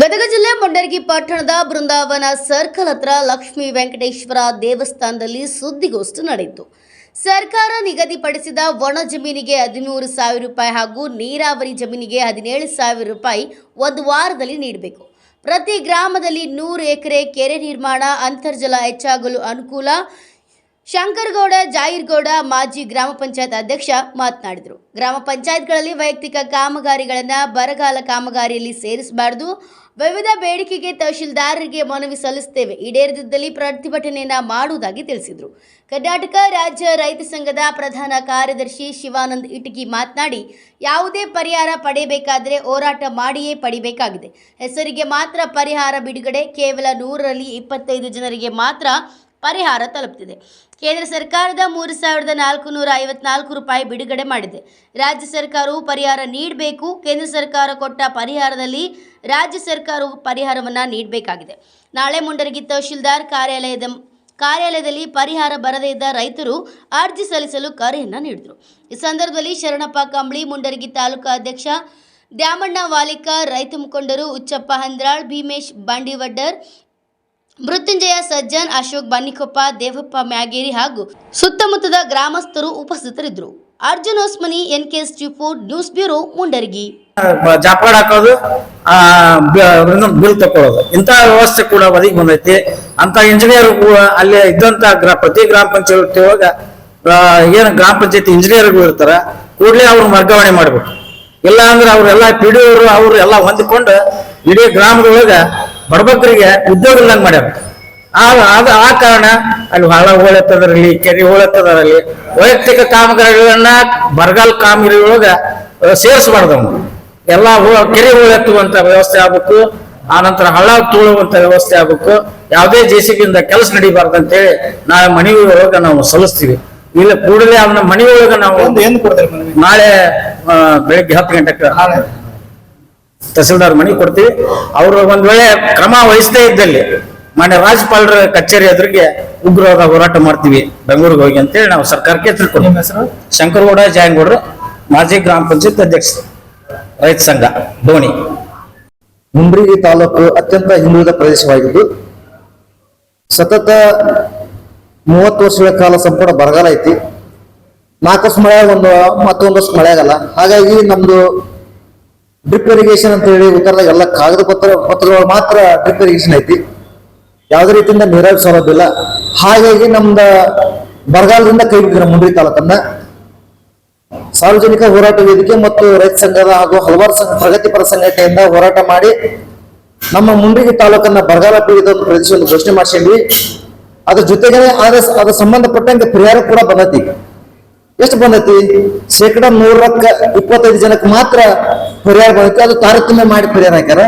ಗದಗ ಜಿಲ್ಲೆ ಮುಂಡರಗಿ ಪಟ್ಟಣದ ಬೃಂದಾವನ ಸರ್ಕಲ್ ಹತ್ರ ಲಕ್ಷ್ಮೀ ವೆಂಕಟೇಶ್ವರ ದೇವಸ್ಥಾನದಲ್ಲಿ ಸುದ್ದಿಗೋಷ್ಠಿ ನಡೆಯಿತು. ಸರ್ಕಾರ ನಿಗದಿಪಡಿಸಿದ ಒಣ ಜಮೀನಿಗೆ ಹದಿಮೂರು ಸಾವಿರ ರೂಪಾಯಿ ಹಾಗೂ ನೀರಾವರಿ ಜಮೀನಿಗೆ ಹದಿನೇಳು ಸಾವಿರ ರೂಪಾಯಿ ಒಂದು ವಾರದಲ್ಲಿ ನೀಡಬೇಕು. ಪ್ರತಿ ಗ್ರಾಮದಲ್ಲಿ ನೂರು ಎಕರೆ ಕೆರೆ ನಿರ್ಮಾಣ, ಅಂತರ್ಜಲ ಹೆಚ್ಚಾಗಲು ಅನುಕೂಲ ಶಂಕರಗೌಡ ಜಾಹೀರ್ಗೌಡ ಮಾಜಿ ಗ್ರಾಮ ಪಂಚಾಯತ್ ಅಧ್ಯಕ್ಷ ಮಾತನಾಡಿದರು. ಗ್ರಾಮ ಪಂಚಾಯತ್ಗಳಲ್ಲಿ ವೈಯಕ್ತಿಕ ಕಾಮಗಾರಿಗಳನ್ನು ಬರಗಾಲ ಕಾಮಗಾರಿಯಲ್ಲಿ ಸೇರಿಸಬಾರದು. ವಿವಿಧ ಬೇಡಿಕೆಗೆ ತಹಶೀಲ್ದಾರರಿಗೆ ಮನವಿ ಸಲ್ಲಿಸುತ್ತೇವೆ. ಈಡೇರದಿದ್ದಲ್ಲಿ ಪ್ರತಿಭಟನೆಯನ್ನು ಮಾಡುವುದಾಗಿ ತಿಳಿಸಿದರು. ಕರ್ನಾಟಕ ರಾಜ್ಯ ರೈತ ಸಂಘದ ಪ್ರಧಾನ ಕಾರ್ಯದರ್ಶಿ ಶಿವಾನಂದ್ ಇಟಗಿ ಮಾತನಾಡಿ, ಯಾವುದೇ ಪರಿಹಾರ ಪಡೆಯಬೇಕಾದರೆ ಹೋರಾಟ ಮಾಡಿಯೇ ಪಡಿಬೇಕಾಗಿದೆ. ಹೆಸರಿಗೆ ಮಾತ್ರ ಪರಿಹಾರ ಬಿಡುಗಡೆ, ಕೇವಲ ನೂರರಲ್ಲಿ ಇಪ್ಪತ್ತೈದು ಜನರಿಗೆ ಮಾತ್ರ ಪರಿಹಾರ ತಲುಪ್ತಿದೆ. ಕೇಂದ್ರ ಸರ್ಕಾರದ ಮೂರು ಸಾವಿರದ ನಾಲ್ಕು ನೂರ ಐವತ್ನಾಲ್ಕು ರೂಪಾಯಿ ಬಿಡುಗಡೆ ಮಾಡಿದೆ. ರಾಜ್ಯ ಸರ್ಕಾರವು ಪರಿಹಾರ ನೀಡಬೇಕು. ಕೇಂದ್ರ ಸರ್ಕಾರ ಕೊಟ್ಟ ಪರಿಹಾರದಲ್ಲಿ ರಾಜ್ಯ ಸರ್ಕಾರವು ಪರಿಹಾರವನ್ನು ನೀಡಬೇಕಾಗಿದೆ. ನಾಳೆ ಮುಂಡರಗಿ ತಹಶೀಲ್ದಾರ್ ಕಾರ್ಯಾಲಯದ ಕಾರ್ಯಾಲಯದಲ್ಲಿ ಪರಿಹಾರ ಬರದೇ ಇದ್ದ ರೈತರು ಅರ್ಜಿ ಸಲ್ಲಿಸಲು ಕರೆಯನ್ನು ನೀಡಿದರು. ಈ ಸಂದರ್ಭದಲ್ಲಿ ಶರಣಪ್ಪ ಕಂಬಳಿ, ಮುಂಡರಗಿ ತಾಲೂಕಾ ಅಧ್ಯಕ್ಷ ದ್ಯಾಮಣ್ಣ ವಾಲಿಕ, ರೈತ ಮುಖಂಡರು ಉಚ್ಚಪ್ಪ ಹಂದ್ರಾಳ್, ಭೀಮೇಶ್ ಬಂಡಿವಡ್ಡರ್ ಮೃತ್ಯುಂಜಯ ಸಜ್ಜನ್, ಅಶೋಕ್ ಬನ್ನಿಕೊಪ್ಪ, ದೇವಪ್ಪ ಮ್ಯಾಗೇರಿ ಹಾಗೂ ಸುತ್ತಮುತ್ತದ ಗ್ರಾಮಸ್ಥರು ಉಪಸ್ಥಿತರಿದ್ದರು. Arjun Osmani N K food news bureau Mundaragi. ಜಾಪಾಡ್ ಹಾಕೋದು ಬಿಲ್ ತಕೊಳ್ಳೋದು ಇಂಥ ವ್ಯವಸ್ಥೆ ಕೂಡ ಒದಗಿ ಬಂದೈತಿ. ಅಂತ ಇಂಜಿನಿಯರ್ ಅಲ್ಲಿ ಇದ್ದಂತ ಪ್ರತಿ ಗ್ರಾಮ ಪಂಚಾಯತಿ ಒಳಗ ಏನು ಗ್ರಾಮ ಪಂಚಾಯತಿ ಇಂಜಿನಿಯರ್ಗಳು ಇರ್ತಾರ, ಕೂಡಲೇ ಅವ್ರನ್ನ ವರ್ಗಾವಣೆ ಮಾಡ್ಬೇಕು. ಇಲ್ಲ ಅಂದ್ರೆ ಅವ್ರೆಲ್ಲ ಪಿ ಅವರು ಅವ್ರು ಎಲ್ಲ ಹೊಂದಿಕೊಂಡು ಇಡೀ ಗ್ರಾಮದೊಳಗ ಬಡಬಗ್ಗರಿಗೆ ಉದ್ಯೋಗ ಇಲ್ಲಂಗ್ ಮಾಡ್ಯಾರ. ಆ ಅದು ಆ ಕಾರಣ ಅಲ್ಲಿ ಹಳ್ಳ ಹೋಳತ್ತದ್ರಲ್ಲಿ ಕೆರೆ ಹೋಳತ್ತದ್ರಲ್ಲಿ ವೈಯಕ್ತಿಕ ಕಾಮಗಾರಿಗಳನ್ನ ಬರಗಾಲ ಕಾಮಗಾರಿಗಳೊಳಗ ಸೇರಿಸಬಾರ್ದು ಅವ್ನು ಎಲ್ಲ ಕೆರೆ ಹೋಳೆತ್ತುವಂತ ವ್ಯವಸ್ಥೆ ಆಗ್ಬೇಕು ಆ ನಂತರ ಹಳ್ಳ ತೋಳುವಂಥ ವ್ಯವಸ್ಥೆ ಆಗ್ಬೇಕು ಯಾವುದೇ ಜೆ ಸಿ ಬಿಯಿಂದ ಕೆಲಸ ನಡಿಬಾರ್ದು ಅಂತೇಳಿ ನಾಳೆ ಮನವಿ ಒಳಗ ನಾವು ಸಲ್ಲಿಸ್ತೀವಿ. ಇಲ್ಲ ಕೂಡಲೇ ಅವನ ಮನೆ ಒಳಗ ನಾವು ಒಂದು ಏನು ಕೊಡ್ತೇವೆ ನಾಳೆ ಬೆಳಿಗ್ಗೆ ಹತ್ತು ಗಂಟೆಗೆ ತಹಸೀಲ್ದಾರ್ ಮನೆ ಕೊಡ್ತೀವಿ. ಅವರು ಒಂದ್ ವೇಳೆ ಕ್ರಮ ವಹಿಸದೇ ಇದ್ದಲ್ಲಿ ಮಾನ್ಯ ರಾಜ್ಯಪಾಲರ ಕಚೇರಿ ಎದುರಿಗೆ ಉಗ್ರವಾದ ಹೋರಾಟ ಮಾಡ್ತೀವಿ. ಬೆಂಗಳೂರಿಗೆ ಹೋಗಿ ಅಂತೇಳಿ ನಾವು ಸರ್ಕಾರಕ್ಕೆ ತಿಳ್ಕೊಂಡು ಹೆಸರು? ಶಂಕರಗೌಡ ಜಾಯಂಗೌಡರು ಮಾಜಿ ಗ್ರಾಮ ಪಂಚಾಯತ್ ಅಧ್ಯಕ್ಷ ರೈತ ಸಂಘ ಧೋನಿ. ಮುಂಡ್ರಿಗಿ ತಾಲೂಕು ಅತ್ಯಂತ ಹಿಂದುಳಿದ ಪ್ರದೇಶವಾಗಿದ್ದು ಸತತ ಮೂವತ್ತು ವರ್ಷಗಳ ಕಾಲ ಸಂಪೂರ್ಣ ಬರಗಾಲ ಐತಿ. ನಾಲ್ಕು ವರ್ಷ ಮಳೆ ಒಂದು ಮತ್ತೊಂದು ವರ್ಷ ಮಳೆ ಆಗಲ್ಲ. ಹಾಗಾಗಿ ನಮ್ದು ಡ್ರಿಪ್ ಇರಿಗೇಷನ್ ಅಂತ ಹೇಳಿ ಉತ್ತರದಾಗ ಎಲ್ಲ ಕಾಗದ ಪತ್ರ ಪತ್ರಗಳು ಮಾತ್ರ ಡ್ರಿಪ್ ಇರಿಗೇಷನ್ ಐತಿ. ಯಾವುದೇ ರೀತಿಯಿಂದ ನೀರಾವರಿ ಸೌಲಭ್ಯ ಇಲ್ಲ. ಹಾಗಾಗಿ ನಮ್ದ ಬರಗಾಲದಿಂದ ಕೈ ಬಿಟ್ಟಿದ್ರೆ ಮುಂಡ್ರಿ ತಾಲೂಕನ್ನ. ಸಾರ್ವಜನಿಕ ಹೋರಾಟ ವೇದಿಕೆ ಮತ್ತು ರೈತ ಸಂಘದ ಹಾಗೂ ಹಲವಾರು ಸಂಘ ಪ್ರಗತಿಪರ ಸಂಘಟನೆಯಿಂದ ಹೋರಾಟ ಮಾಡಿ ನಮ್ಮ ಮುಂಡ್ರಿಗೆ ತಾಲೂಕನ್ನ ಬರಗಾಲ ಪೀಡಿತ ಒಂದು ಪ್ರದೇಶವನ್ನು ಘೋಷಣೆ ಮಾಡಿಸಿದ್ವಿ. ಅದ್ರ ಜೊತೆಗೆ ಅದ್ರ ಅದ್ರ ಸಂಬಂಧಪಟ್ಟಂಗೆ ಪರಿಹಾರ ಕೂಡ ಬಂದೈತಿ. ಎಷ್ಟು ಬಂದೈತಿ? ಶೇಕಡ ನೂರಕ್ಕ ಇಪ್ಪತ್ತೈದು ಜನಕ್ಕೆ ಮಾತ್ರ ಪರಿಹಾರ ಬರುತ್ತೆ ಅದು ತಾರತಮ್ಯ ಮಾಡಿ ಪರಿಹಾರ ಹಾಕ್ಯಾರ.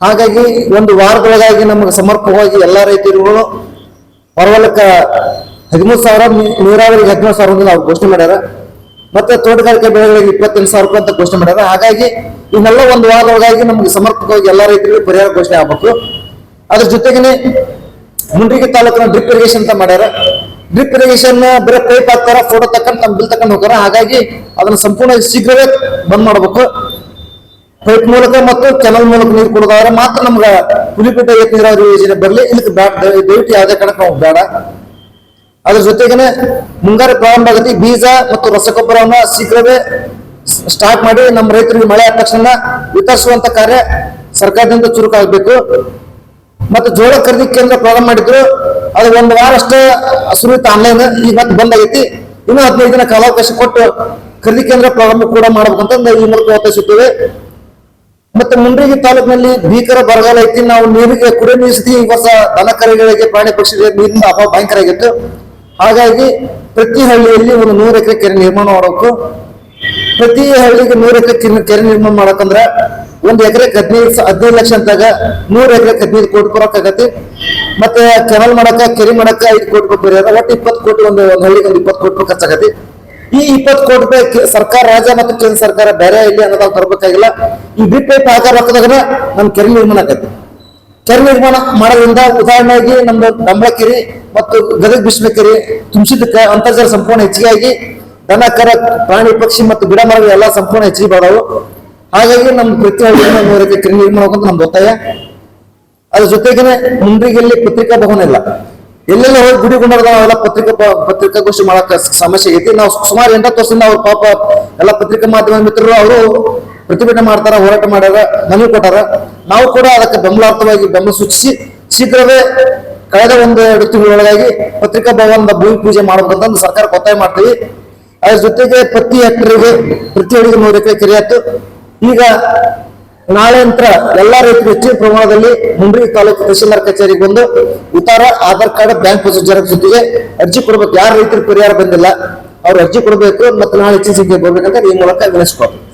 ಹಾಗಾಗಿ ಒಂದು ವಾರದೊಳಗಾಗಿ ನಮಗೆ ಸಮರ್ಪಕವಾಗಿ ಎಲ್ಲ ರೈತರುಗಳು ಹೊರವಲಕ್ಕ ಹದಿಮೂರು ಸಾವಿರ ನೀರಾವರಿಗೆ ಹದಿಮೂರು ಸಾವಿರ ಅಂತ ನಾವು ಘೋಷಣೆ ಮಾಡ್ಯಾರ. ಮತ್ತೆ ತೋಟಗಾರಿಕೆ ಬೆಳೆಗಳಿಗೆ ಇಪ್ಪತ್ತೆಂಟು ಸಾವಿರ ರೂಪಾಯಿ ಅಂತ ಘೋಷಣೆ ಮಾಡ್ಯಾರ. ಹಾಗಾಗಿ ಇವನ್ನೆಲ್ಲ ಒಂದು ವಾರದೊಳಗಾಗಿ ನಮಗೆ ಸಮರ್ಪಕವಾಗಿ ಎಲ್ಲ ರೈತರಿಗೆ ಪರಿಹಾರ ಘೋಷಣೆ ಆಗ್ಬೇಕು. ಅದ್ರ ಜೊತೆಗೇನೆ ಮುಂಡ್ರಿಗಿ ತಾಲೂಕಿನ ಡ್ರಿಪ್ ಇರಿಗೇಷನ್ ಅಂತ ಮಾಡ್ಯಾರ. ಡ್ರಿಪ್ ಇರಿಗೇಷನ್ ಬರೀ ಪೈಪ್ ಹಾಕ್ತಾರ, ಫೋಟೋ ತಕ್ಕಂಡು ತಮ್ಮ ಬಿಲ್ ತಕೊಂಡು ಹೋಗ್ತಾರ. ಹಾಗಾಗಿ ಅದನ್ನ ಸಂಪೂರ್ಣ ಶೀಘ್ರವೇ ಬಂದ್ ಮಾಡ್ಬೇಕು. ಪೈಪ್ ಮೂಲಕ ಮತ್ತು ಕೆನಲ್ ಮೂಲಕ ನೀರು ಕೊಡೋದಾದ್ರೆ ಮಾತ್ರ ನಮ್ಗೆ ಹುಲಿಪೇಟೆ ಏಕ ನೀರಾವರಿ ಯೋಜನೆ ಬರಲಿ. ಇಲ್ಲಿ ಬ್ಯಾಟ್ ದಯವಿಟ್ಟು ಯಾವುದೇ ಕಾರಣಕ್ಕೆ ನಾವು ಬೇಡ. ಅದ್ರ ಜೊತೆಗೇನೆ ಮುಂಗಾರು ಪ್ರಾರಂಭ ಆಗತಿ. ಬೀಜ ಮತ್ತು ರಸಗೊಬ್ಬರವನ್ನು ಶೀಘ್ರವೇ ಸ್ಟಾರ್ಟ್ ಮಾಡಿ ನಮ್ಮ ರೈತರಿಗೆ ಮಳೆ ಆದ ತಕ್ಷಣ ವಿತರಿಸುವಂತ ಕಾರ್ಯ ಸರ್ಕಾರದಿಂದ ಚುರುಕಾಗಬೇಕು ಮತ್ತು ಜೋಳ ಖರೀದಿ ಕೇಂದ್ರ ಪ್ರಾರಂಭ ಮಾಡಿದ್ರು. ಅದು ಒಂದು ವಾರ ಅಷ್ಟೇ ಆನ್ಲೈನ್ ಈಗ ಮತ್ತೆ ಬಂದ್ ಆಗೈತಿ. ಇನ್ನು ಹದಿನೈದು ದಿನ ಕಾಲಾವಕಾಶ ಕೊಟ್ಟು ಖರೀದಿ ಕೇಂದ್ರ ಪ್ರಾರಂಭ ಕೂಡ ಮಾಡಬೇಕಂತ ಈ ಮೂಲಕ ಒತ್ತಾಯಿಸುತ್ತೇವೆ. ಮತ್ತೆ ಮುಂಡ್ರಿಗಿ ತಾಲೂಕಿನಲ್ಲಿ ಭೀಕರ ಬರಗಾಲ ಐತಿ. ನಾವು ನೀರಿಗೆ ಕುಡಿ ನೀರು ಈ ವರ್ಷ ದನ ಕರುಗಳಿಗೆ, ಪ್ರಾಣಿ ಪಕ್ಷಿಗಳಿಗೆ ನೀರಿನ ಅಭಾವ ಭಯಂಕರ ಆಗಿತ್ತು. ಹಾಗಾಗಿ ಪ್ರತಿ ಹಳ್ಳಿಯಲ್ಲಿ ಒಂದು ನೂರು ಎಕರೆ ಕೆರೆ ನಿರ್ಮಾಣ ಮಾಡಬೇಕು. ಪ್ರತಿ ಹಳ್ಳಿಗೆ ನೂರು ಎಕರೆ ಕೆರೆ- ನಿರ್ಮಾಣ ಮಾಡಕಂದ್ರ ಒಂದು ಎಕರೆ ಹದಿನೈದು ಹದಿನೈದು ಲಕ್ಷ ಅಂತಾಗ ನೂರು ಎಕರೆ ಹದಿನೈದು ಕೋಟಿ ಬರೋಕ್ ಆಗತಿ ಮತ್ತೆ ಕೆನಲ್ ಮಾಡಕ, ಕೆರೆ ಮಾಡಕ ಐದು ಕೋಟಿ ರೂಪಾಯಿ ಒಟ್ಟು ಇಪ್ಪತ್ತು ಕೋಟಿ ಒಂದು ಒಂದು ಹಳ್ಳಿಗೆ ಒಂದು ಇಪ್ಪತ್ತು ಕೋಟಿ ರೂಪಾಯಿ ಖರ್ಚಾಗತಿ ಈ ಇಪ್ಪತ್ತು ಕೋಟಿ ರೂಪಾಯಿ ಸರ್ಕಾರ, ರಾಜ್ಯ ಮತ್ತು ಕೇಂದ್ರ ಸರ್ಕಾರ ಬೇರೆ ಇಲ್ಲಿ ಅನ್ನೋದಾಗ ತರಬೇಕಾಗಿಲ್ಲ. ಈ ಬಿಟ್ ಪೈಪ್ ಆಕಾರ ರೊಕ್ಕದಾಗ ನಮ್ ಕೆರೆ ನಿರ್ಮಾಣ ಆಗತ್ತೆ. ಕೆರೆ ನಿರ್ಮಾಣ ಮಾಡೋದ್ರಿಂದ ಉದಾಹರಣೆಯಾಗಿ ನಮ್ದು ಡಂಬಳಕೆರೆ ಮತ್ತು ಗದಗ ಭೀಷ್ಮಕೆರೆ ತುಂಬಿಸಿದಕ್ಕೆ ಅಂತರ್ಜಲ ಸಂಪೂರ್ಣ ಹೆಚ್ಚಿಗೆ ಆಗಿ ದನ ಕರ ಪ್ರಾಣಿ, ಪಕ್ಷಿ ಮತ್ತು ಗಿಡ ಮರಗಳು ಎಲ್ಲ ಸಂಪೂರ್ಣ ಹೆಚ್ಚಿಗೆ ಬಾಳವು. ಹಾಗಾಗಿ ನಮ್ಮ ಪ್ರತಿ ಕೆರೆ ನಿರ್ಮಾಣ ಹೋಗೋದು ನಮ್ದು ಒತ್ತಾಯ. ಅದ್ರ ಜೊತೆಗೆ ಮುಂಡ್ರಿಗೆಲ್ಲಿ ಪತ್ರಿಕಾ ಭವನ ಇಲ್ಲ. ಎಲ್ಲೆಲ್ಲ ಹೋಗಿ ಗುಡಿ ಅವೆಲ್ಲ ಪತ್ರಿಕಾ ಭ- ಪತ್ರಿಕಾಗೋಷ್ಠಿ ಮಾಡಕ್ ಸಮಸ್ಯೆ ಐತಿ. ನಾವು ಸುಮಾರು ಎಂಟತ್ತು ವರ್ಷದಿಂದ ಅವ್ರ ಪಾಪ ಎಲ್ಲ ಪತ್ರಿಕಾ ಮಾಧ್ಯಮ ಮಿತ್ರರು ಅವರು ಪ್ರತಿಭಟನೆ ಮಾಡ್ತಾರ, ಹೋರಾಟ ಮಾಡ್ಯಾರ ಮನವಿ ಕೊಟ್ಟಾರ. ನಾವು ಕೂಡ ಅದಕ್ಕೆ ಬೆಂಬಲಾರ್ಥವಾಗಿ ಬೆಂಬಲ ಸೂಚಿಸಿ, ಶೀಘ್ರವೇ ಕಳೆದ ಒಂದು ತಿಂಗಳೊಳಗಾಗಿ ಪತ್ರಿಕಾ ಭವನದ ಭೂಮಿ ಪೂಜೆ ಮಾಡಬೇಕಂತ ಸರ್ಕಾರ ಒತ್ತಾಯ ಮಾಡ್ತೀವಿ. ಅದ್ರ ಜೊತೆಗೆ ಪ್ರತಿ ಹೆಕ್ಟರ್ಗೆ ಪ್ರತಿ ಅಡಿಗೆ ನೂರು ಎಕರೆ ಕೆರೆ ಈಗ ನಾಳೆ ನಂತರ ಎಲ್ಲಾ ರೈತರು ಹೆಚ್ಚಿನ ಪ್ರಮಾಣದಲ್ಲಿ ಮುಂಬ್ರಿ ತಾಲೂಕು ತಹಶೀಲ್ದಾರ್ ಕಚೇರಿಗೆ ಬಂದು ಉತ್ತರ, ಆಧಾರ್ ಕಾರ್ಡ್, ಬ್ಯಾಂಕ್ ಜೆರಾಕ್ಸ್ ಜೊತೆಗೆ ಅರ್ಜಿ ಕೊಡ್ಬೇಕು. ಯಾರು ರೈತರು ಪರಿಹಾರ ಬಂದಿಲ್ಲ, ಅವ್ರು ಅರ್ಜಿ ಕೊಡಬೇಕು ಮತ್ತೆ ನಾಳೆ ಹೆಚ್ಚಿನ ಸಂಖ್ಯೆ ಬರ್ಬೇಕಂತ ಈ ಮೂಲಕ ವಿನಿಸ್ಕೊಡ್ತೀವಿ